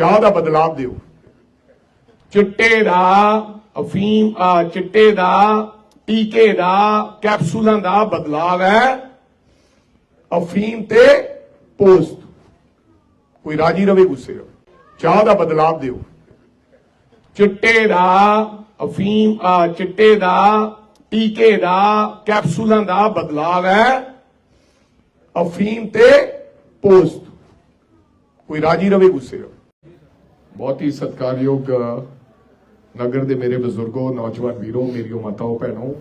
ਚਾਹ ਦਾ ਬਦਲਾਵ ਦਿਓ। ਚਿੱਟੇ ਦਾ, ਅਫੀਮ, ਆ, ਚਿੱਟੇ ਦਾ, ਟੀਕੇ ਦਾ, ਕੈਪਸੂਲਾਂ ਦਾ ਬਦਲਾਵ ਹੈ। ਅਫੀਮ ਤੇ ਪੋਸਟ ਕੋਈ ਰਾਜੀ ਰਵੇ ਗੁੱਸੇ ਰਵੇ। ਚਾਹ ਦਾ ਬਦਲਾਵ ਦਿਓ। ਚਿੱਟੇ ਦਾ, ਅਫੀਮ, ਆ, ਚਿੱਟੇ ਦਾ, ਟੀਕੇ ਦਾ, ਕੈਪਸੂਲਾਂ ਦਾ ਬਦਲਾਵ ਹੈ। ਅਫੀਮ ਤੇ ਪੋਸਟ ਕੋਈ ਰਾਜੀ ਰਵੇ ਗੁੱਸੇ ਰਵੇ। ਬਹੁਤ ਹੀ ਸਤਿਕਾਰਯੋਗ ਨਗਰ ਦੇ ਮੇਰੇ ਬਜ਼ੁਰਗੋ, ਨੌਜਵਾਨ ਵੀਰੋ, ਮੇਰੀਓ ਮਾਤਾਓ, ਭੈਣੋ,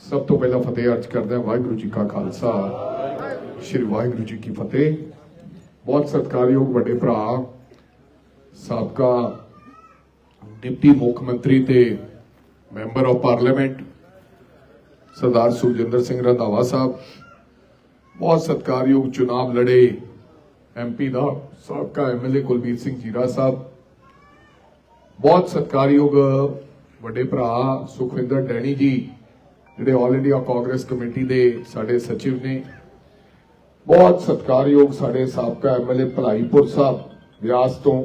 ਸਭ ਤੋਂ ਪਹਿਲਾਂ ਫਤਿਹ ਅਰਜ਼ ਕਰਦਾ ਵਾਹਿਗੁਰੂ ਜੀ ਕਾ ਖਾਲਸਾ, ਸ੍ਰੀ ਵਾਹਿਗੁਰੂ ਜੀ ਕੀ ਫਤਿਹ। ਬਹੁਤ ਸਤਿਕਾਰਯੋਗ ਵੱਡੇ ਭਰਾ, ਸਾਬਕਾ ਡਿਪਟੀ ਮੁੱਖ ਮੰਤਰੀ ਤੇ member of parliament, Sardar Sukhjinder Singh Randhawa Sahib, ਬਹੁਤ ਸਤਿਕਾਰਯੋਗ ਚੁਣਾਵ ਲੜੇ ਐਮਪੀ ਦਾ, ਸਾਬਕਾ ਐਮਐਲਏ ਕੁਲਬੀਰ ਸਿੰਘ ਜੀਰਾ ਸਾਹਿਬ ਬਹੁਤ ਸਤਿਕਾਰਯੋਗ ਵੱਡੇ ਭਰਾ ਸੁਖਵਿੰਦਰ ਡੈਣੀ ਜੀ, ਜਿਹੜੇ ਆਲ ਇੰਡੀਆ ਕਾਂਗਰਸ ਕਮੇਟੀ ਦੇ ਸਾਡੇ ਸਚਿਵ ਨੇ। ਬਹੁਤ ਸਤਿਕਾਰਯੋਗ ਸਾਡੇ ਸਾਬਕਾ ਐਮਐਲਏ ਭਲਾਈਪੁਰ ਸਾਹਿਬ ਵਿਆਸ ਤੋਂ।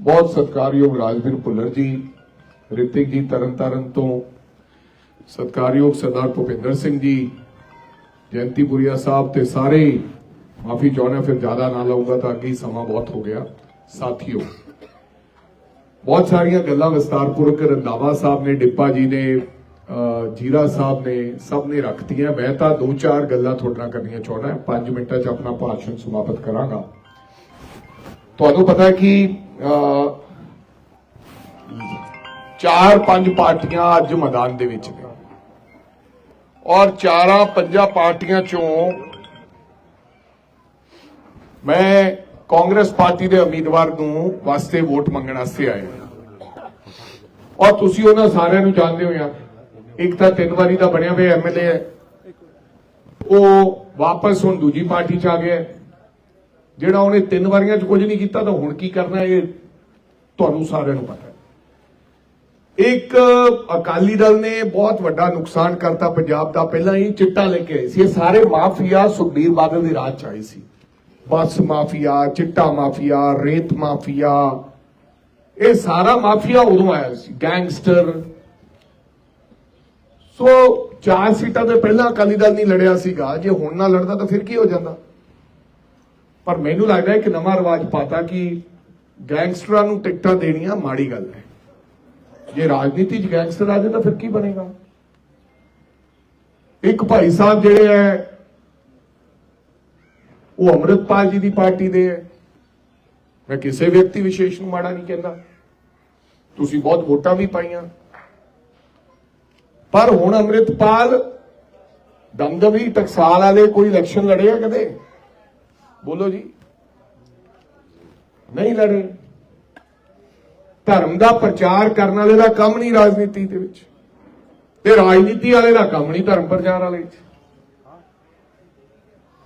ਬਹੁਤ ਸਤਿਕਾਰਯੋਗ ਰਾਜਵੀਰ ਭੁੱਲਰ ਜੀ, ਰਿਤਿਕ ਜੀ ਤਰਨਤਾਰਨ ਤੋਂ। ਸਤਿਕਾਰਯੋਗ ਸਰਦਾਰ ਭੁਪਿੰਦਰ ਸਿੰਘ ਜੀ ਜਯੰਤੀਪੁਰੀਆ ਸਾਹਿਬ ਤੇ ਸਾਰੇ। ਮਾਫੀ ਚਾਹੁੰਦਾ ਫਿਰ ਜ਼ਿਆਦਾ ਨਾ ਲਊਂਗਾ ਤਾਂ ਅੱਗੇ ਸਮਾਂ ਬਹੁਤ ਹੋ ਗਿਆ। ਸਾਥੀਓ ਬਹੁਤ ਸਾਰੀਆਂ ਗੱਲਾਂ ਵਿਸਤਾਰਪੂਰਵਕ ਰੰਦਾਵਾ ਸਾਹਿਬ ਨੇ ਡਿੱਪਾ ਜੀ ਨੇ ਜੀਰਾ ਸਾਹਿਬ ਨੇ ਸਭ ਨੇ ਰੱਖਤੀਆਂ ਮੈਂ ਤਾਂ ਦੋ ਚਾਰ ਗੱਲਾਂ ਤੁਹਾਡੇ ਨਾਲ ਕਰਨੀਆਂ ਚਾਹੁੰਦਾ 5 ਮਿੰਟਾਂ 'ਚ ਆਪਣਾ ਭਾਸ਼ਣ ਸਮਾਪਤ ਕਰਾਂਗਾ। ਤੁਹਾਨੂੰ ਪਤਾ ਕਿ ਅਹ, ਚਾਰ ਪੰਜ ਪਾਰਟੀਆਂ ਅੱਜ ਮੈਦਾਨ ਦੇ ਵਿੱਚ ਨੇ। ਔਰ ਚਾਰਾਂ ਪੰਜਾਂ ਪਾਰਟੀਆਂ ਚੋਂ ਮੈਂ ਕਾਂਗਰਸ ਪਾਰਟੀ ਦੇ ਉਮੀਦਵਾਰ ਨੂੰ ਵਾਸਤੇ ਵੋਟ ਮੰਗਣ ਵਾਸਤੇ ਆਏ ਔਰ ਤੁਸੀਂ ਉਹਨਾਂ ਸਾਰਿਆਂ ਨੂੰ ਜਾਣਦੇ ਹੋ ਯਾਰ ਇੱਕ ਤਾਂ ਤਿੰਨ ਵਾਰੀ ਦਾ ਬਣਿਆ ਹੋਇਆ ਐਮਐਲਏ ਹੈ। ਉਹ ਵਾਪਸ ਹੁਣ ਦੂਜੀ ਪਾਰਟੀ ਚ ਆ ਗਿਆ ਜਿਹੜਾ ਉਹਨੇ ਤਿੰਨ ਵਾਰੀਆਂ ਚ ਕੁਝ ਨਹੀਂ ਕੀਤਾ ਤਾਂ ਹੁਣ ਕੀ ਕਰਨਾ ਇਹ ਤੁਹਾਨੂੰ ਸਾਰਿਆਂ ਨੂੰ ਪਤਾ ਹੈ। ਇੱਕ ਅਕਾਲੀ ਦਲ ਨੇ ਬਹੁਤ ਵੱਡਾ ਨੁਕਸਾਨ ਕਰਤਾ ਪੰਜਾਬ ਦਾ। ਪਹਿਲਾਂ ਹੀ ਚਿੱਟਾ ਲੈ ਕੇ ਆਏ ਸੀ। ਇਹ ਸਾਰੇ ਮਾਫੀਆ ਸੁਖਬੀਰ ਬਾਦਲ ਦੇ ਰਾਜ ਚ ਆਏ ਸੀ। ਬੱਸ ਮਾਫੀਆ, ਚਿੱਟਾ ਮਾਫੀਆ, ਰੇਤ ਮਾਫੀਆ। ਇਹ ਸਾਰਾ ਮਾਫੀਆ ਉਦੋਂ ਆਇਆ ਸੀ, ਗੈਂਗਸਟਰ। ਸੋ ਚਾਰ ਸੀਟਾਂ ਤੇ ਪਹਿਲਾਂ ਅਕਾਲੀ ਦਲ ਨਹੀਂ ਲੜਿਆ ਸੀਗਾ। ਜੇ ਹੁਣ ਨਾ ਲੜਦਾ ਤਾਂ ਫਿਰ ਕੀ ਹੋ ਜਾਂਦਾ? ਪਰ ਮੈਨੂੰ ਲੱਗਦਾ ਹੈ ਕਿ ਨਵਾਂ ਰਿਵਾਜ ਪਾਤਾ ਕਿ ਗੈਂਗਸਟਰਾਂ ਨੂੰ ਟਿਕਟਾਂ ਦੇਣੀਆਂ ਮਾੜੀ ਗੱਲ ਹੈ। ਜੇ ਰਾਜਨੀਤੀ 'ਚ ਗੈਂਗਸਟਰ ਆ ਜਾਏ ਤਾਂ ਫਿਰ ਕੀ ਬਣੇਗਾ? ਇੱਕ ਭਾਈ ਸਾਹਿਬ ਜਿਹੜੇ ਹੈ ਉਹ ਅੰਮ੍ਰਿਤਪਾਲ ਜੀ ਦੀ ਪਾਰਟੀ ਦੇ ਹੈ। ਮੈਂ ਕਿਸੇ ਵਿਅਕਤੀ ਵਿਸ਼ੇਸ਼ ਨੂੰ ਮਾੜਾ ਨਹੀਂ ਕਹਿੰਦਾ। ਤੁਸੀਂ ਬਹੁਤ ਵੋਟਾਂ ਵੀ ਪਾਈਆਂ। ਪਰ ਹੁਣ ਅੰਮ੍ਰਿਤਪਾਲ ਦਮਦਮੀ ਟਕਸਾਲ ਵਾਲੇ ਕੋਈ ਇਲੈਕਸ਼ਨ ਲੜੇ ਆ ਕਦੇ? ਬੋਲੋ ਜੀ। ਨਹੀਂ ਲੜੇ ਧਰਮ ਦਾ ਪ੍ਰਚਾਰ ਕਰਨ ਵਾਲੇ ਦਾ ਕੰਮ ਨਹੀਂ ਰਾਜਨੀਤੀ ਦੇ ਵਿੱਚ। ਤੇ ਰਾਜਨੀਤੀ ਵਾਲੇ ਦਾ ਕੰਮ ਨਹੀਂ ਧਰਮ ਪ੍ਰਚਾਰ ਵਾਲੇ ਵਿੱਚ।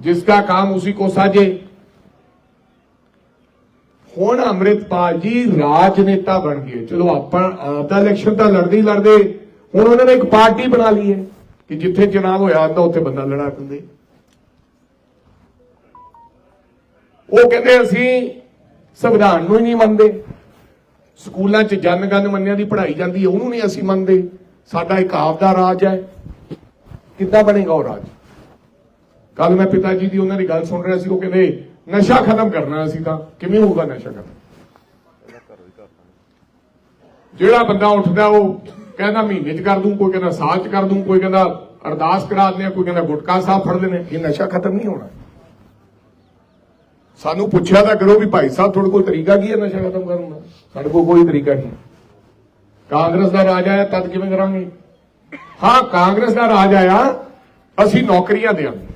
जिसका काम उसी को साजे ਹੁਣ ਅੰਮ੍ਰਿਤਪਾਲ ਜੀ ਰਾਜਨੇਤਾ ਬਣ ਗਏ ਚਲੋ ਆਪਾਂ ਆਪਦਾ ਇਲੈਕਸ਼ਨ ਤਾਂ ਲੜਦੇ ਹੀ ਲੜਦੇ ਹੁਣ ਉਹਨਾਂ ਨੇ ਇੱਕ ਪਾਰਟੀ ਬਣਾ ਲਈ ਹੈ ਕਿ ਜਿੱਥੇ ਚੁਣਾਵ ਹੋਇਆ ਹੁੰਦਾ ਉੱਥੇ ਬੰਦਾ ਲੜਾ ਦਿੰਦੇ ਉਹ ਕਹਿੰਦੇ ਅਸੀਂ ਸੰਵਿਧਾਨ ਨੂੰ ਹੀ ਨਹੀਂ ਮੰਨਦੇ ਸਕੂਲਾਂ 'ਚ ਜਨਗਣ ਮੰਨਿਆਂ ਦੀ ਪੜ੍ਹਾਈ ਜਾਂਦੀ ਹੈ ਉਹਨੂੰ ਨਹੀਂ ਅਸੀਂ ਮੰਨਦੇ ਸਾਡਾ ਇੱਕ ਆਪਦਾ ਰਾਜ ਹੈ ਕਿੱਦਾਂ ਬਣੇਗਾ ਉਹ ਰਾਜ ਕੱਲ ਮੈਂ ਪਿਤਾ ਜੀ ਦੀ ਉਹਨਾਂ ਦੀ ਗੱਲ ਸੁਣ ਰਿਹਾ ਸੀ, ਉਹ ਕਹਿੰਦੇ, ਨਸ਼ਾ ਖਤਮ ਕਰਨਾ ਅਸੀਂ ਤਾਂ। ਕਿਵੇਂ ਹੋਊਗਾ ਨਸ਼ਾ ਖਤਮ? ਜਿਹੜਾ ਬੰਦਾ ਉੱਠਦਾ, ਉਹ ਕਹਿੰਦਾ, ਮਹੀਨੇ 'ਚ ਕਰ ਦੂੰ, ਕੋਈ ਕਹਿੰਦਾ ਸਾਲ 'ਚ ਕਰ ਦੂੰ, ਕੋਈ ਕਹਿੰਦਾ ਅਰਦਾਸ ਕਰਾ ਦਿੰਦੇ ਆ, ਕੋਈ ਕਹਿੰਦਾ ਗੁਟਕਾ ਸਾਹਿਬ ਫੜ ਲੈਣੇ ਇਹ ਨਸ਼ਾ ਖਤਮ ਨਹੀਂ ਹੋਣਾ। ਸਾਨੂੰ ਪੁੱਛਿਆ ਤਾਂ ਕਰੋ ਵੀ ਭਾਈ ਸਾਹਿਬ, ਤੁਹਾਡੇ ਕੋਲ ਤਰੀਕਾ ਕੀ ਹੈ ਨਸ਼ਾ ਖਤਮ ਕਰਨ ਦਾ? ਸਾਡੇ ਕੋਲ ਕੋਈ ਤਰੀਕਾ ਨਹੀਂ। ਕਾਂਗਰਸ ਦਾ ਰਾਜ ਆਇਆ, ਤਦ ਕਿਵੇਂ ਕਰਾਂਗੇ? ਹਾਂ, ਕਾਂਗਰਸ ਦਾ ਰਾਜ ਆਇਆ, ਅਸੀਂ ਨੌਕਰੀਆਂ ਦੇਵਾਂਗੇ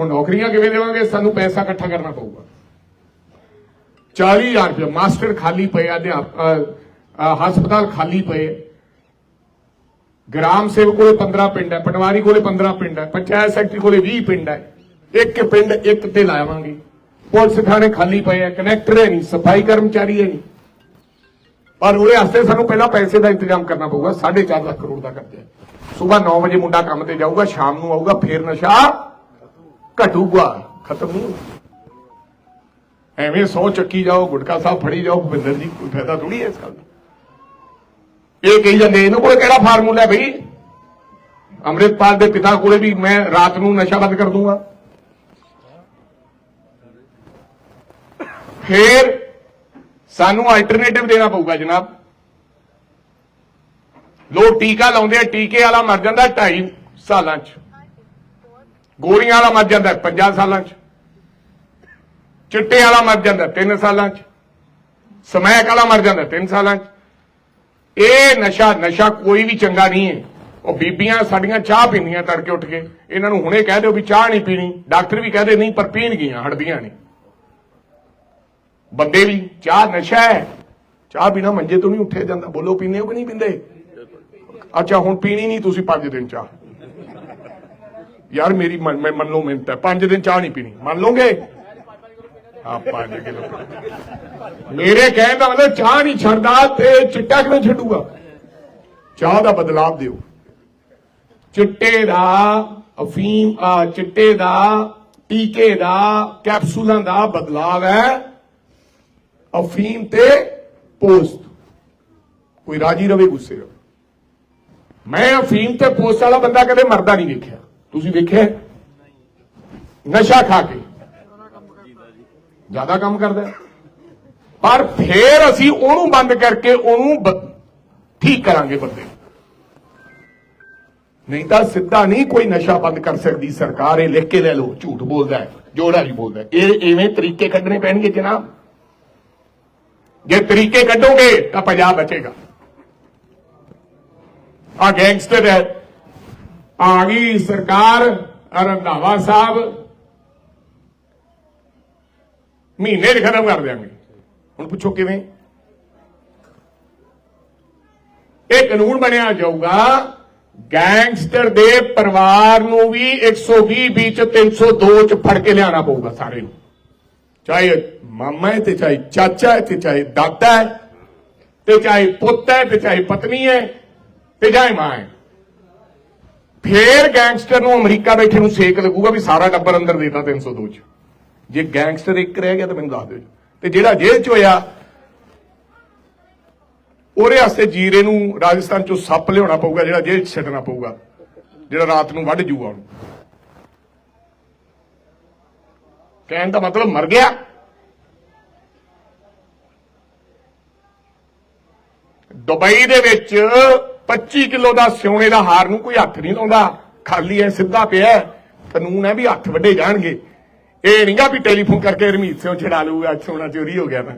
ਹੁਣ ਨੌਕਰੀਆਂ ਕਿਵੇਂ ਦੇਵਾਂਗੇ? ਸਾਨੂੰ ਪੈਸਾ ਇਕੱਠਾ ਕਰਨਾ ਪਊਗਾ। 40000 ਰੁਪਏ ਮਾਸਟਰ ਖਾਲੀ ਪਏ ਆ ਹਸਪਤਾਲ ਖਾਲੀ ਪਏ। ਗ੍ਰਾਮ ਸੇਵਕ ਕੋਲੇ 15 ਪਿੰਡ ਹੈ, ਪਟਵਾਰੀ ਕੋਲੇ 15 ਪਿੰਡ ਹੈ, ਪੰਚਾਇਤ ਸੈਕਟਰੀ ਕੋਲੇ 20 ਪਿੰਡ ਹੈ। ਇੱਕ ਪਿੰਡ ਇੱਕ ਤੇ ਲਾਵਾਂਗੇ। ਪੁਲਿਸ ਥਾਣੇ ਖਾਲੀ ਪਏ ਆ ਕਨੈਕਟਰ ਹੈ ਨਹੀਂ, ਸਫ਼ਾਈ ਕਰਮਚਾਰੀ ਹੈ ਨਹੀਂ। ਪਰ ਉਹਦੇ ਵਾਸਤੇ ਸਾਨੂੰ ਪਹਿਲਾਂ ਪੈਸੇ ਦਾ ਇੰਤਜ਼ਾਮ ਕਰਨਾ ਪਊਗਾ 4.5 ਲੱਖ ਕਰੋੜ ਦਾ ਕਰਜ਼ਾ ਸਵੇਰ 9 ਵਜੇ ਮੁੰਡਾ ਕੰਮ ਤੇ ਜਾਊਗਾ, ਸ਼ਾਮ ਨੂੰ ਆਊਗਾ, ਫੇਰ ਨਸ਼ਾ ਘਟੂਗਾ, ਖਤਮ ਨਹੀਂ ਹੋਊਗਾ। ਐਵੇਂ ਸੌ ਚੱਕੀ ਜਾਓ, ਗੁਟਕਾ ਸਾਹਿਬ ਫੜੀ ਜਾਓ, ਭੁਪਿੰਦਰ ਜੀ, ਕੋਈ ਫਾਇਦਾ ਥੋੜੀ ਹੈ ਇਸ ਗੱਲ ਦਾ? ਇਹ ਕਹੀ ਜਾਂਦੇ, ਇਹਨਾਂ ਕੋਲ ਕਿਹੜਾ ਫਾਰਮੂਲਾ ਹੈ ਬਈ? ਅੰਮ੍ਰਿਤਪਾਲ ਦੇ ਪਿਤਾ ਕੋਲੇ ਵੀ ਮੈਂ ਰਾਤ ਨੂੰ ਨਸ਼ਾ ਬੰਦ ਕਰ ਦੂੰਗਾ। ਫੇਰ ਸਾਨੂੰ ਆਲਟਰਨੇਟਿਵ ਦੇਣਾ ਪਊਗਾ, ਜਨਾਬ। ਲੋਕ ਟੀਕਾ ਲਾਉਂਦੇ ਆ, ਟੀਕੇ ਵਾਲਾ ਮਰ ਜਾਂਦਾ 2.5 ਸਾਲਾਂ 'ਚ। ਗੋਲੀਆਂ ਵਾਲਾ ਮਰ ਜਾਂਦਾ 50 ਸਾਲਾਂ 'ਚ, ਚਿੱਟੇ ਵਾਲਾ ਮਰ ਜਾਂਦਾ 3 ਸਾਲਾਂ 'ਚ, ਸਮੈਕ ਵਾਲਾ ਮਰ ਜਾਂਦਾ 3 ਸਾਲਾਂ 'ਚ। ਇਹ ਨਸ਼ਾ ਨਸ਼ਾ ਕੋਈ ਵੀ ਚੰਗਾ ਨਹੀਂ ਹੈ। ਉਹ ਬੀਬੀਆਂ ਸਾਡੀਆਂ ਚਾਹ ਪੀਂਦੀਆਂ ਤੜਕੇ ਉੱਠ ਕੇ। ਇਹਨਾਂ ਨੂੰ ਹੁਣੇ ਕਹਿ ਦਿਓ ਵੀ ਚਾਹ ਨਹੀਂ ਪੀਣੀ। ਡਾਕਟਰ ਵੀ ਕਹਦੇ ਨਹੀਂ, ਪਰ ਪੀਣਗੀਆਂ ਹਟਦੀਆਂ ਨਹੀਂ ਬੰਦੇ ਵੀ, ਚਾਹ ਨਸ਼ਾ ਹੈ। ਚਾਹ ਬਿਨਾ ਮੰਜੇ ਤੋਂ ਨਹੀਂ ਉੱਠਿਆ ਜਾਂਦਾ। ਬੋਲੋ ਪੀਂਦੇ ਹੋ ਕਿ ਨਹੀਂ ਪੀਂਦੇ? ਅੱਛਾ, ਹੁਣ ਪੀਣੀ ਨਹੀਂ, ਤੁਸੀਂ 5 ਦਿਨ ਚਾਹ। ਯਾਰ ਮੇਰੀ ਮੰਨ- ਮੈਂ ਮੰਨ ਲਓ ਮਿੰਟ ਹੈ 5 ਦਿਨ ਚਾਹ ਨਹੀਂ ਪੀਣੀ। ਮੰਨ ਲਓਗੇ? ਹਾਂ 5 ਕਿਲੋ। ਮੇਰੇ ਕਹਿਣ ਦਾ ਮਤਲਬ ਚਾਹ ਨਹੀਂ ਛੱਡਦਾ ਤੇ ਚਿੱਟਾ ਕਿਵੇਂ ਛੱਡੂਗਾ? ਚਾਹ ਦਾ ਬਦਲਾਵ ਦਿਓ। ਚਿੱਟੇ ਦਾ ਅਫੀਮ, ਆ, ਚਿੱਟੇ ਦਾ, ਟੀਕੇ ਦਾ, ਕੈਪਸੂਲਾਂ ਦਾ ਬਦਲਾਵ ਹੈ। ਅਫੀਮ ਤੇ ਪੋਸਟ ਕੋਈ ਰਾਜੀ ਰਵੇ ਗੁੱਸੇ ਰਵੇ। ਮੈਂ ਅਫੀਮ ਤੇ ਪੋਸਟ ਵਾਲਾ ਬੰਦਾ ਕਦੇ ਮਰਦਾ ਨਹੀਂ ਵੇਖਿਆ। ਤੁਸੀਂ ਵੇਖਿਆ ਨਸ਼ਾ ਖਾ ਕੇ। ਜ਼ਿਆਦਾ ਕੰਮ ਕਰਦਾ ਪਰ ਫੇਰ ਅਸੀਂ ਉਹਨੂੰ ਬੰਦ ਕਰਕੇ ਉਹਨੂੰ ਠੀਕ ਕਰਾਂਗੇ ਬੰਦੇ ਨਹੀਂ ਤਾਂ ਸਿੱਧਾ ਨਹੀਂ ਕੋਈ ਨਸ਼ਾ ਬੰਦ ਕਰ ਸਕਦੀ। ਸਰਕਾਰ ਇਹ ਲਿਖ ਕੇ ਲੈ ਲਓ, ਝੂਠ ਬੋਲਦਾ ਜੋੜਾ ਨਹੀਂ ਬੋਲਦਾ ਇਹ ਐਵੇਂ ਤਰੀਕੇ ਕੱਢਣੇ ਪੈਣਗੇ ਜਨਾਬ। ਜੇ ਤਰੀਕੇ ਕੱਢੋਗੇ ਤਾਂ ਪੰਜਾਬ ਬਚੇਗਾ। ਆ ਗੈਂਗਸਟਰ ਹੈ। ਆ ਗਈ ਸਰਕਾਰ ਰੰਧਾਵਾ ਸਾਹਿਬ। ਮਹੀਨੇ ਚ ਖਤਮ ਕਰ ਦਿਆਂਗੇ। ਹੁਣ ਪੁੱਛੋ ਕਿਵੇਂ? ਇਹ ਕਾਨੂੰਨ ਬਣਿਆ ਜਾਊਗਾ, ਗੈਂਗਸਟਰ ਦੇ ਪਰਿਵਾਰ ਨੂੰ ਵੀ 120 ਵਿੱਚ 302 ਚ ਫੜ ਕੇ ਲਿਆਣਾ ਪਊਗਾ ਸਾਰੇ ਨੂੰ। ਚਾਹੇ ਮਾਮਾ ਹੈ ਤੇ ਚਾਹੇ ਚਾਚਾ ਹੈ ਤੇ ਚਾਹੇ ਦਾਦਾ ਹੈ ਤੇ ਚਾਹੇ ਪੁੱਤ ਹੈ ਤੇ ਚਾਹੇ ਪਤਨੀ ਹੈ ਤੇ ਚਾਹੇ ਮਾਂ ਹੈ। ਫੇਰ ਗੈਂਗਸਟਰ ਨੂੰ ਅਮਰੀਕਾ ਬੈਠੇ ਨੂੰ ਸੇਕ ਲੱਗੂਗਾ ਵੀ ਸਾਰਾ ਟੱਬਰ ਅੰਦਰ ਦੇਤਾ 302 ਚ। ਜੇ ਗੈਂਗਸਟਰ ਇੱਕ ਰਹਿ ਗਿਆ ਤਾਂ ਮੈਨੂੰ ਦੱਸ ਦਿਓ ਤੇ ਜਿਹੜਾ ਜੇਲ੍ਹ ਚ ਹੋਇਆ, ਉਹਦੇ ਵਾਸਤੇ ਜੀਰੇ ਨੂੰ ਰਾਜਸਥਾਨ ਚੋਂ ਸੱਪ ਲਿਆਉਣਾ ਪਊਗਾ, ਜਿਹੜਾ ਜੇਲ੍ਹ ਚ ਛੱਡਣਾ ਪਊਗਾ। ਜਿਹੜਾ ਰਾਤ ਨੂੰ ਵੱਢ ਜੂਗਾ ਉਹਨੂੰ। ਕਹਿਣ ਦਾ ਮਤਲਬ ਮਰ ਗਿਆ। ਦੁਬਈ ਦੇ ਵਿੱਚ 25 ਕਿਲੋ ਦਾ ਸਿਉਣੇ ਦਾ ਹਾਰ ਨੂੰ ਕੋਈ ਹੱਥ ਨਹੀਂ ਲਾਉਂਦਾ। ਖਾਲੀ ਐ ਸਿੱਧਾ ਪਿਆ ਕਾਨੂੰਨ ਹੈ ਵੀ ਹੱਥ ਵੱਡੇ ਜਾਣਗੇ। ਇਹ ਨਹੀਂਗਾ ਵੀ ਟੈਲੀਫੋਨ ਕਰਕੇ ਰਮੀਤ ਸਿੰਘ ਛਡਾ ਲਊਗਾ। ਸੋਨਾ ਚੋਰੀ ਹੋ ਗਿਆ ਤਾਂ।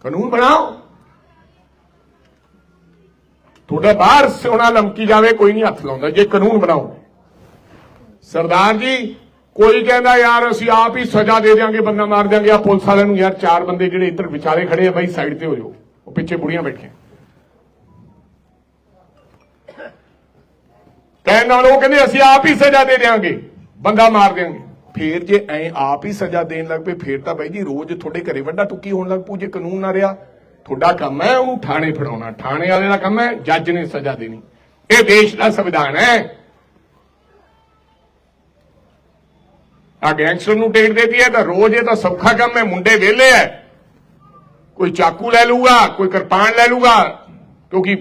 ਕਾਨੂੰਨ ਬਣਾਓ। ਤੁਹਾਡਾ ਬਾਹਰ ਸੋਨਾ ਲਮਕੀ ਜਾਵੇ, ਕੋਈ ਨਹੀਂ ਹੱਥ ਲਾਉਂਦਾ। ਜੇ ਕਾਨੂੰਨ ਬਣਾਓ। ਸਰਦਾਰ ਜੀ, ਕੋਈ ਕਹਿੰਦਾ, ਯਾਰ, ਅਸੀਂ ਆਪ ਹੀ ਸਜ਼ਾ ਦੇ ਦਿਆਂਗੇ, ਬੰਦਾ ਮਾਰ ਦਿਆਂਗੇ। ਆ ਪੁਲਿਸ ਵਾਲਿਆਂ ਨੂੰ, ਯਾਰ, ਚਾਰ ਬੰਦੇ ਜਿਹੜੇ ਇੱਧਰ ਵਿਚਾਰੇ ਖੜੇ ਆ, ਬਾਈ ਸਾਈਡ ਤੇ ਹੋ ਜਾਓ। ਉਹ ਪਿੱਛੇ ਬੁੜੀਆਂ ਬੈਠੀਆਂ। ਕਹਿਣ ਨਾਲ ਉਹ ਕਹਿੰਦੇ, ਅਸੀਂ ਆਪ ਹੀ ਸਜ਼ਾ ਦੇ ਦਿਆਂਗੇ। ਬੰਦਾ ਮਾਰ ਦਿਆਂਗੇ ਫੇਰ ਜੇ ਐ ਆਪ ਹੀ ਸਜ਼ਾ ਦੇਣ ਲੱਗ ਪਏ, ਫੇਰ ਤਾਂ ਬਾਈ ਜੀ ਰੋਜ਼ ਤੁਹਾਡੇ ਘਰੇ ਵੱਡਾ ਟੁੱਕੀ ਹੋਣ ਲੱਗ ਪੂ ਜੇ ਕਾਨੂੰਨ ਨਾ ਰਿਹਾ। ਤੁਹਾਡਾ ਕੰਮ ਹੈ ਉਹਨੂੰ ਥਾਣੇ ਫੜਾਉਣਾ। ਥਾਣੇ ਵਾਲੇ ਦਾ ਕੰਮ ਹੈ, ਜੱਜ ਨੇ ਸਜ਼ਾ ਦੇਣੀ। ਇਹ ਦੇਸ਼ ਦਾ ਸੰਵਿਧਾਨ ਹੈ। ਆ ਗੈਂਗਸਟਰ ਨੂੰ ਟੇਕ ਦੇਤੀ ਹੈ, ਤਾਂ ਰੋਜ਼ ਇਹ ਤਾਂ ਸੌਖਾ ਕੰਮ ਹੈ, ਮੁੰਡੇ ਵਿਹਲੇ ਐ ਕੋਈ ਚਾਕੂ ਲੈ ਲੂਗਾ ਕੋਈ ਕਿਰਪਾਨ ਲੈ ਲੂਗਾ ਕਿਉਂਕਿ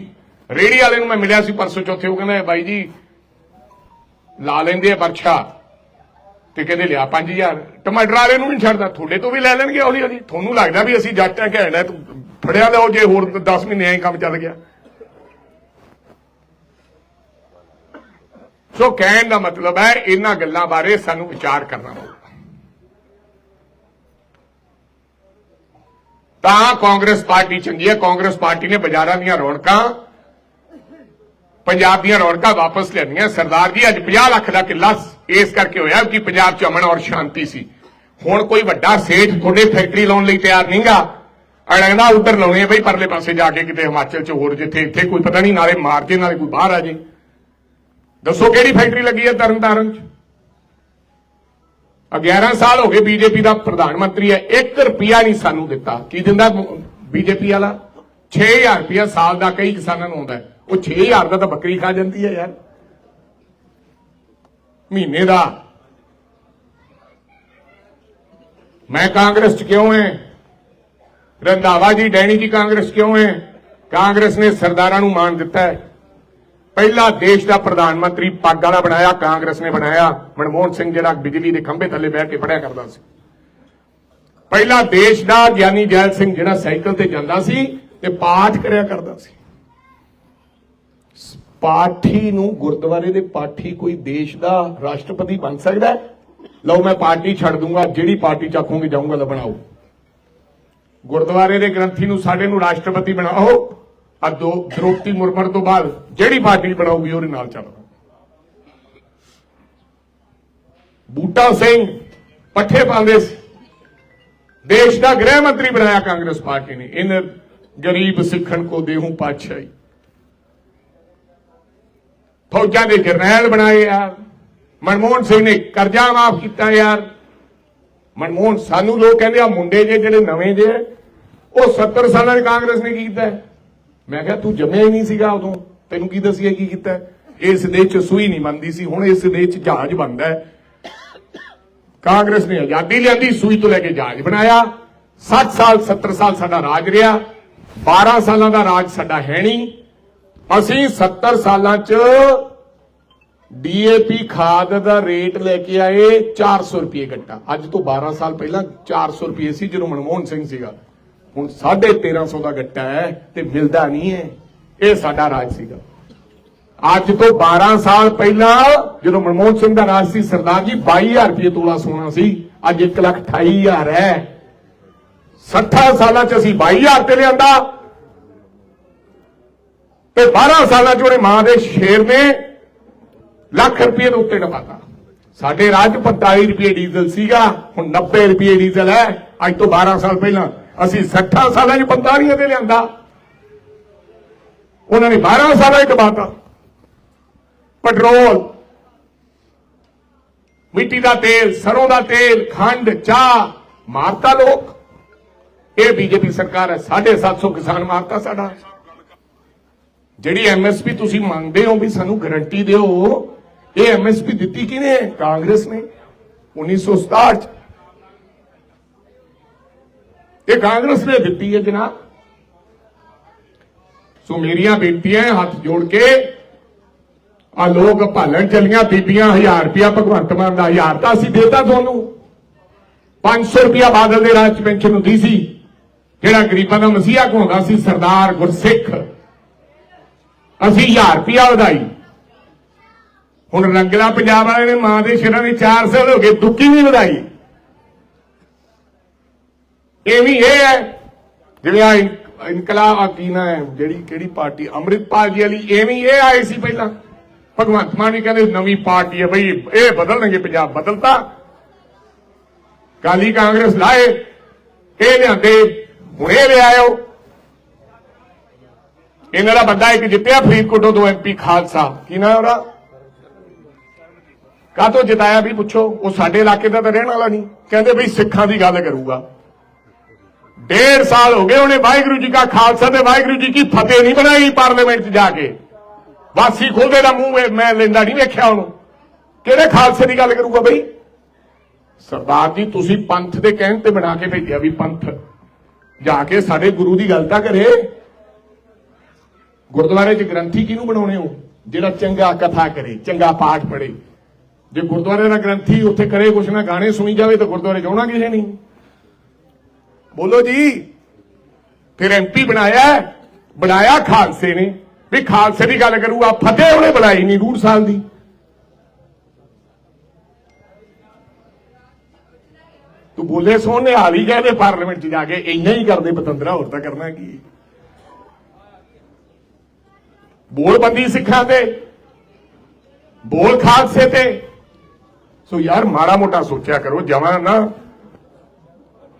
ਰੇੜੀ ਵਾਲੇ ਨੂੰ ਮੈਂ ਮਿਲਿਆ ਸੀ ਪਰਸੋਂ ਚੌਥੇ, ਉਹ ਕਹਿੰਦਾ, ਬਾਈ ਜੀ ਲਾ ਲੈਂਦੇ ਆ ਵਰਛਾ ਤੇ ਕਹਿੰਦੇ ਲਿਆ 5000 ਟਮਾਟਰ ਵਾਲੇ ਨੂੰ ਨਹੀਂ ਛੱਡਦਾ, ਤੁਹਾਡੇ ਤੋਂ ਵੀ ਲੈ ਲੈਣਗੇ ਹੌਲੀ ਹੌਲੀ। ਤੁਹਾਨੂੰ ਲੱਗਦਾ ਵੀ ਅਸੀਂ ਜੱਟ ਆ ਘੈਂਡਾ ਤੂੰ ਫੜਿਆ ਲਿਆਓ, ਜੇ ਹੋਰ 10 ਮਹੀਨੇ ਐਂ ਕੰਮ ਚੱਲ ਗਿਆ। ਸੋ ਕਹਿਣ ਦਾ ਮਤਲਬ ਹੈ, ਇਹਨਾਂ ਗੱਲਾਂ ਬਾਰੇ ਸਾਨੂੰ ਵਿਚਾਰ ਕਰਨਾ ਪਊਗਾ ਤਾਂ ਕਾਂਗਰਸ ਪਾਰਟੀ ਚੰਗੀ ਹੈ, ਕਾਂਗਰਸ ਪਾਰਟੀ ਨੇ ਬਾਜ਼ਾਰਾਂ ਦੀਆਂ ਰੌਣਕਾਂ ਪੰਜਾਬ ਦੀਆਂ ਰੌਣਕਾਂ ਵਾਪਸ ਲਿਆਂਦੀਆਂ ਸਰਦਾਰ ਜੀ, ਅੱਜ 50 ਲੱਖ ਦਾ ਕਿੱਲਾ ਇਸ ਕਰਕੇ ਹੋਇਆ ਕਿ ਪੰਜਾਬ 'ਚ ਅਮਨ ਔਰ ਸ਼ਾਂਤੀ ਸੀ। ਹੁਣ ਕੋਈ ਵੱਡਾ ਸੇਠ ਤੁਹਾਡੇ ਫੈਕਟਰੀ ਲਾਉਣ ਲਈ ਤਿਆਰ ਨਹੀਂਗਾ। ਅੜੰਗਦਾ ਉਧਰ ਲਾਉਣੇ ਬਈ, ਪਰਲੇ ਪਾਸੇ ਜਾ ਕੇ ਕਿਤੇ ਹਿਮਾਚਲ 'ਚ ਹੋਰ ਜਿੱਥੇ, ਇੱਥੇ ਕੋਈ ਪਤਾ ਨਹੀਂ, ਨਾਲੇ ਮਾਰ ਜੇ, ਨਾਲੇ ਕੋਈ ਬਾਹਰ ਆ ਜੇ। ਦੱਸੋ ਕਿਹੜੀ ਫੈਕਟਰੀ ਲੱਗੀ ਹੈ ਤਰਨਤਾਰਨ 'ਚ? ਆ 11 ਸਾਲ ਹੋ ਗਏ ਬੀਜੇਪੀ ਦਾ ਪ੍ਰਧਾਨ ਮੰਤਰੀ ਹੈ। 1 ਰੁਪਿਆ ਨਹੀਂ ਸਾਨੂੰ ਦਿੱਤਾ। ਕੀ ਦਿੰਦਾ ਬੀਜੇਪੀ ਵਾਲਾ? 6000 ਰੁਪਿਆ ਸਾਲ ਦਾ ਕਈ ਕਿਸਾਨਾਂ ਨੂੰ ਆਉਂਦਾ ਹੈ। ਉਹ 6000 ਦਾ ਤਾਂ ਬੱਕਰੀ ਖਾ ਜਾਂਦੀ ਹੈ ਯਾਰ। ਮਹੀਨੇ ਦਾ। ਮੈਂ ਕਾਂਗਰਸ ਚ ਕਿਉਂ ਐ? ਰੰਧਾਵਾ ਜੀ, ਡੈਣੀ ਜੀ ਕਾਂਗਰਸ ਕਿਉਂ ਐ? ਕਾਂਗਰਸ ਨੇ ਸਰਦਾਰਾਂ ਨੂੰ ਮਾਣ ਦਿੱਤਾ ਹੈ। ਪਹਿਲਾ ਦੇਸ਼ ਦਾ ਪ੍ਰਧਾਨ ਮੰਤਰੀ ਪੱਗ ਵਾਲਾ ਬਣਾਇਆ, ਕਾਂਗਰਸ ਨੇ ਬਣਾਇਆ। ਮਨਮੋਹਨ ਸਿੰਘ ਜਿਹੜਾ ਬਿਜਲੀ ਦੇ ਖੰਭੇ ਥੱਲੇ ਬੈਠ ਕੇ ਪੜਿਆ ਕਰਦਾ ਸੀ। ਪਹਿਲਾ ਦੇਸ਼ ਦਾ ਗਿਆਨੀ ਜੈਲ ਸਿੰਘ ਜਿਹੜਾ ਸਾਈਕਲ ਤੇ ਜਾਂਦਾ ਸੀ ਤੇ ਪਾਠ ਕਰਿਆ ਕਰਦਾ ਸੀ। ਪਾਠੀ ਨੂੰ ਗੁਰਦੁਆਰੇ ਦੇ ਪਾਠੀ ਕੋਈ ਦੇਸ਼ ਦਾ ਰਾਸ਼ਟਰਪਤੀ ਬਣ ਸਕਦਾ ਲਓ ਮੈਂ ਪਾਰਟੀ ਛੱਡ ਦੂੰਗਾ, ਜਿਹੜੀ ਪਾਰਟੀ ਚਾਖੋਗੇ ਜਾਊਂਗਾ, ਤਾਂ ਬਣਾਓ। ਗੁਰਦੁਆਰੇ ਦੇ ਗ੍ਰੰਥੀ ਨੂੰ ਸਾਡੇ ਨੂੰ ਰਾਸ਼ਟਰਪਤੀ ਬਣਾਓ। ਆ ਦੋ ਦ੍ਰੋਪਦੀ ਮੁਰਮਰ ਤੋਂ ਬਾਅਦ ਜਿਹੜੀ ਪਾਰਟੀ ਬਣਾਉਗੀ ਉਹਦੇ ਨਾਲ ਚੱਲੋ। ਬੂਟਾ ਸਿੰਘ ਪੱਠੇ ਪਾਉਂਦੇ ਸੀ। ਦੇਸ਼ ਦਾ ਗ੍ਰਹਿ ਮੰਤਰੀ ਬਣਾਇਆ ਕਾਂਗਰਸ ਪਾਰਟੀ ਨੇ। ਇਨ ਗਰੀਬ ਸਿੱਖਣ ਕੋ ਦੇਹੂ ਪਾਤਸ਼ਾਹੀ। ਫੌਜਾਂ ਦੇ ਜਰਨੈਲ ਬਣਾਏ ਯਾਰ ਮਨਮੋਹਨ ਸਿੰਘ ਨੇ ਕਰਜ਼ਾ ਮਾਫ ਕੀਤਾ ਯਾਰ। ਮਨਮੋਹਨ ਸਾਨੂੰ ਲੋਕ ਕਹਿੰਦੇ ਆ, ਮੁੰਡੇ ਜੇ ਜਿਹੜੇ ਨਵੇਂ ਜੇ, ਉਹ 70 ਸਾਲਾਂ ਦੇ ਕਾਂਗਰਸ ਨੇ ਕੀ ਕੀਤਾ? ਮੈਂ ਕਿਹਾ, ਤੂੰ ਜੰਮਿਆ ਹੀ ਨਹੀਂ ਸੀਗਾ ਉਦੋਂ। ਤੈਨੂੰ ਕੀ ਦੱਸੀਏ, ਕੀ ਕੀਤਾ? ਇਸ ਦੇਸ਼ ਚ ਸੂਈ ਨਹੀਂ ਮੰਨਦੀ ਸੀ। ਹੁਣ ਇਸ ਦੇਸ਼ ਚ ਜਹਾਜ਼ ਬਣਦਾ ਕਾਂਗਰਸ ਨੇ ਆਜ਼ਾਦੀ ਲਿਆਂਦੀ, ਸੂਈ ਤੋਂ ਲੈ ਕੇ ਜਹਾਜ਼ ਬਣਾਇਆ। 60 ਸਾਲ 70 ਸਾਲ ਸਾਡਾ ਰਾਜ ਰਿਹਾ। 12 ਸਾਲਾਂ ਦਾ ਰਾਜ ਸਾਡਾ ਹੈ ਨਹੀਂ। ਅਸੀਂ 70 ਸਾਲਾਂ ਚ ਡੀਏਪੀ ਖਾਦ ਦਾ ਰੇਟ ਲੈ ਕੇ ਆਏ 400 ਰੁਪਏ ਗੱਟਾ। ਅੱਜ ਤੋਂ 12 ਸਾਲ ਪਹਿਲਾਂ 400 ਰੁਪਏ ਸੀ ਜਦੋਂ ਮਨਮੋਹਨ ਸਿੰਘ ਸੀਗਾ। ਹੁਣ 1350 ਦਾ ਗੱਟਾ ਹੈ ਤੇ ਮਿਲਦਾ ਨਹੀਂ ਹੈ। ਇਹ ਸਾਡਾ ਰਾਜ ਸੀਗਾ। ਅੱਜ ਤੋਂ 12 ਸਾਲ ਪਹਿਲਾਂ ਜਦੋਂ ਮਨਮੋਹਨ ਸਿੰਘ ਦਾ ਰਾਜ ਸੀ, ਸਰਦਾਰ ਜੀ 22000 ਰੁਪਏ ਤੋਲਾ ਸੋਨਾ ਸੀ। ਅੱਜ 128000 ਹੈ। 60 ਸਾਲਾਂ ਚ ਅਸੀਂ 22000 ਤੇ ਲਿਆਂਦਾ। ਤੇ 12 ਸਾਲਾਂ ਚ ਉਹਨੇ ਮਾਂ ਦੇ ਸ਼ੇਰ ਨੇ ਲੱਖ ਰੁਪਏ ਦੇ ਉੱਤੇ ਡਪਾਤਾ ਸਾਡੇ ਰਾਜ 'ਚ 45 ਰੁਪਏ ਡੀਜ਼ਲ ਸੀਗਾ, ਹੁਣ 90 ਰੁਪਏ ਡੀਜ਼ਲ ਹੈ। ਅੱਜ ਤੋਂ 12 ਸਾਲ ਪਹਿਲਾਂ ਅਸੀਂ 60 ਸਾਲਾਂ 'ਚ 45 ਤੇ ਲਿਆਂਦਾ। ਉਹਨਾਂ ਨੇ 12 ਸਾਲਾਂ 'ਚ ਡਪਾਤਾ ਪੈਟਰੋਲ, ਮਿੱਟੀ ਦਾ ਤੇਲ, ਸਰੋਂ ਦਾ ਤੇਲ, ਖੰਡ, ਚਾਹ, ਮਾਰਤਾ ਲੋਕ। ਇਹ ਬੀਜੇਪੀ ਸਰਕਾਰ ਹੈ 750 ਕਿਸਾਨ ਮਾਰਤਾ ਸਾਡਾ। ਜਿਹੜੀ ਐਮਐਸਪੀ ਤੁਸੀਂ ਮੰਗਦੇ ਹੋ ਵੀ ਸਾਨੂੰ ਗਾਰੰਟੀ ਦਿਓ, ਇਹ ਐਮਐਸਪੀ ਦਿੱਤੀ ਕਿਹਨੇ? ਹੈ? ਕਾਂਗਰਸ ਨੇ। 1967 ਚ। ਇਹ ਕਾਂਗਰਸ ਨੇ ਦਿੱਤੀ ਹੈ ਜਨਾਬ। ਸੋ ਮੇਰੀਆਂ ਬੇਨਤੀਆਂ ਹੱਥ ਜੋੜ ਕੇ ਆ ਲੋਕ ਭਾਲਣ ਚਲੀਆਂ, ਬੀਬੀਆਂ 1000 ਰੁਪਿਆ ਭਗਵੰਤ ਮਾਨ ਦਾ 1000 ਤਾਂ ਅਸੀਂ ਦੇਤਾ ਤੁਹਾਨੂੰ। 500 ਰੁਪਿਆ ਬਾਦਲ ਦੇ ਰਾਜ ਪੈਨਸ਼ਨ ਹੁੰਦੀ ਸੀ। ਜਿਹੜਾ ਗਰੀਬਾਂ ਦਾ ਮਸੀਹਾ ਕਹਾਉਂਦਾ ਸੀ, ਸਰਦਾਰ ਗੁਰਸਿੱਖ। ਅਸੀਂ 1000 ਰੁਪਿਆ ਵਧਾਈ ਹੁਣ ਰੰਗਲਾ ਪੰਜਾਬ ਵਾਲੇ ਨੇ ਮਾਂ ਦੇ ਸ਼ੇਰਾਂ ਦੀ 4 ਸਾਲ ਹੋ ਗਏ, ਦੁੱਕੀ ਵੀ ਵਧਾਈ ਇਹ ਵੀ ਇਹ ਹੈ ਜਿਵੇਂ ਆ ਇਨਕਲਾਬ ਕੀ ਨਾ ਹੈ, ਜਿਹੜੀ, ਕਿਹੜੀ ਪਾਰਟੀ ਅੰਮ੍ਰਿਤਪਾਲ ਜੀ ਵਾਲੀ ਐਵੇਂ ਹੀ ਇਹ ਆਏ ਸੀ ਪਹਿਲਾਂ। ਭਗਵੰਤ ਮਾਨ ਵੀ ਕਹਿੰਦੇ ਨਵੀਂ ਪਾਰਟੀ ਹੈ ਬਈ, ਇਹ ਬਦਲਣਗੇ ਪੰਜਾਬ, ਬਦਲਤਾ। ਕਾਲੀ ਕਾਂਗਰਸ ਲਾਏ, ਇਹ ਲਿਆਂਦੇ, ਹੁਣ ਲਿਆਇਓ। ਇਹਨਾਂ ਦਾ ਬੰਦਾ ਇੱਕ ਜਿੱਤਿਆ ਫਰੀਦਕੋਟੋਂ ਤੋਂ ਐਮਪੀ ਖਾਲਸਾ। ਕੀ ਨਾ ਉਹਦਾ? ਕਾਹਤੋਂ ਜਿਤਾਇਆ ਵੀ ਪੁੱਛੋ? ਉਹ ਸਾਡੇ ਇਲਾਕੇ ਦਾ ਤਾਂ ਰਹਿਣ ਵਾਲਾ ਨਹੀਂ। ਕਹਿੰਦੇ ਬਈ ਸਿੱਖਾਂ ਦੀ ਗੱਲ ਕਰੂਗਾ। ਡੇਢ ਸਾਲ ਹੋ ਗਏ ਉਹਨੇ ਵਾਹਿਗੁਰੂ ਜੀ ਕਾ ਖਾਲਸਾ ਤੇ ਵਾਹਿਗੁਰੂ ਜੀ ਕੀ ਫਤਿਹ ਨਹੀਂ ਬਣਾਈ ਪਾਰਲੀਮੈਂਟ 'ਚ ਜਾ ਕੇ। ਵਾਸੀ ਖੋਲਦੇ ਦਾ ਮੂੰਹ ਮੈਂ ਲੈਂਦਾ ਨਹੀਂ ਵੇਖਿਆ ਉਹਨੂੰ। ਕਿਹੜੇ ਖਾਲਸੇ ਦੀ ਗੱਲ ਕਰੂਗਾ ਬਈ? ਸਰਦਾਰ ਜੀ, ਤੁਸੀਂ ਪੰਥ ਦੇ ਕਹਿਣ ਤੇ ਬਣਾ ਕੇ ਭੇਜਿਆ ਵੀ ਪੰਥ। ਜਾ ਕੇ ਸਾਡੇ ਗੁਰੂ ਦੀ ਗੱਲ ਤਾਂ ਕਰੇ। ਗੁਰਦੁਆਰੇ 'ਚ ਗ੍ਰੰਥੀ ਕਿਹਨੂੰ ਬਣਾਉਣੇ ਹੋ? ਜਿਹੜਾ ਚੰਗਾ ਕਥਾ ਕਰੇ, ਚੰਗਾ ਪਾਠ ਪੜ੍ਹੇ। ਜੇ ਗੁਰਦੁਆਰੇ ਦਾ ਗ੍ਰੰਥੀ ਉੱਥੇ ਕਰੇ, ਕੁਛ ਨਾ ਗਾਣੇ ਸੁਣੀ ਜਾਵੇ ਤਾਂ ਗੁਰਦੁਆਰੇ ਜਾਣਾ ਕਿਸੇ ਨਹੀਂ ਬੋਲੋ ਜੀ, ਫਿਰ ਐਮਪੀ ਬਣਾਇਆ ਬਣਾਇਆ ਖਾਲਸੇ ਨੇ। ਵੀ ਖਾਲਸੇ ਦੀ ਗੱਲ ਕਰੂਗਾ ਫਤਿਹ ਉਹਨੇ ਬਣਾਈ ਨਹੀਂ ਡੂਢ ਸਾਲ ਦੀ। ਤੂੰ ਬੋਲੇ ਸੋਹਣੇ ਹਾਲ ਹੀ ਕਹਿੰਦੇ, ਪਾਰਲੀਮੈਂਟ 'ਚ ਜਾ ਕੇ ਇੰਨਾ ਹੀ ਕਰਦੇ, ਪਤੰਦਰਾ, ਹੋਰ ਤਾਂ ਕਰਨਾ ਕੀ? ਬੋਲਬੰਦੀ ਸਿੱਖਾਂ ਤੇ, ਬੋਲ ਖਾਲਸੇ ਤੇ। ਸੋ ਯਾਰ ਮਾੜਾ ਮੋਟਾ ਸੋਚਿਆ ਕਰੋ, ਜਵਾਂ ਨਾ।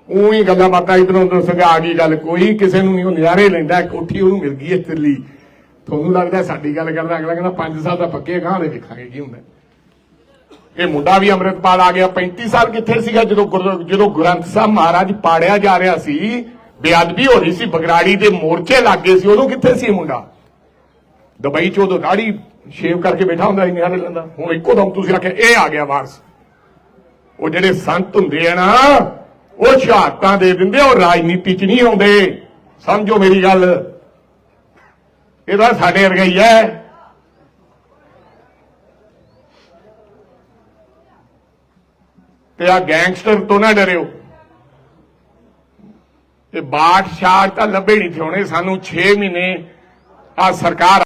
ਉਹੀ ਗੱਲਾਂ ਬਾਤਾਂ ਇਧਰੋਂ ਉਧਰੋਂ ਸਗਾ ਆ ਗਈ ਗੱਲ ਕੋਈ, ਕਿਸੇ ਨੂੰ ਨਹੀਂ, ਉਹ ਨਜ਼ਾਰੇ ਲੈਂਦਾ ਕੋਠੀ ਉਹਨੂੰ ਮਿਲ ਗਈ ਇਸ ਤੁਹਾਨੂੰ ਲੱਗਦਾ ਸਾਡੀ ਗੱਲ ਕਰਦਾ ਅਗਲਾ ਕਹਿੰਦਾ 5 ਸਾਲ ਦਾ ਪੱਕੇ ਗਾਂ ਦੇ ਵੇਖਾਂਗੇ ਕੀ ਹੁੰਦਾ। ਇਹ ਮੁੰਡਾ ਵੀ ਅੰਮ੍ਰਿਤਪਾਲ ਆ ਗਿਆ 35 ਸਾਲ ਕਿੱਥੇ ਸੀਗਾ, ਜਦੋਂ ਗੁਰ- ਜਦੋਂ ਗ੍ਰੰਥ ਸਾਹਿਬ ਮਹਾਰਾਜ ਪਾੜਿਆ ਜਾ ਰਿਹਾ ਸੀ, ਬੇਅਦਬੀ ਹੋ ਰਹੀ ਸੀ, ਬਗਰਾੜੀ ਦੇ ਮੋਰਚੇ ਲੱਗੇ ਸੀ, ਉਦੋਂ ਕਿੱਥੇ ਸੀ ਇਹ ਮੁੰਡਾ? ਦੁਬਈ ਚ ਉਦੋਂ ਦਾੜੀ ਸ਼ੇਵ ਕਰਕੇ ਬੈਠਾ ਹੁੰਦਾ ਸੀ ਨਿਹਾਰੇ ਲੈਂਦਾ ਹੁਣ ਇੱਕੋ ਦਮ ਤੁਸੀਂ ਆਖਿਆ ਇਹ ਆ ਗਿਆ ਵਾਰਸ। ਉਹ ਜਿਹੜੇ ਸੰਤ ਹੁੰਦੇ ਆ ਨਾ, ਉਹ ਸ਼ਹਾਦਤਾਂ ਦੇ ਦਿੰਦੇ ਉਹ ਰਾਜਨੀਤੀ 'ਚ ਨਹੀਂ ਆਉਂਦੇ। ਸਮਝੋ ਮੇਰੀ ਗੱਲ। ਇਹਦਾ ਸਾਡੇ ਵਰਗਾ ਹੀ ਹੈ। ਤੇ ਆ ਗੈਂਗਸਟਰ ਤੋਂ ਨਾ ਡਰਿਓ। ਤੇ ਬਾਟ ਸ਼ਾਟ ਤਾਂ ਲੱਭੇ ਨਹੀਂ ਥਿਉਣੇ ਸਾਨੂੰ 6 ਮਹੀਨੇ ਆ ਸਰਕਾਰ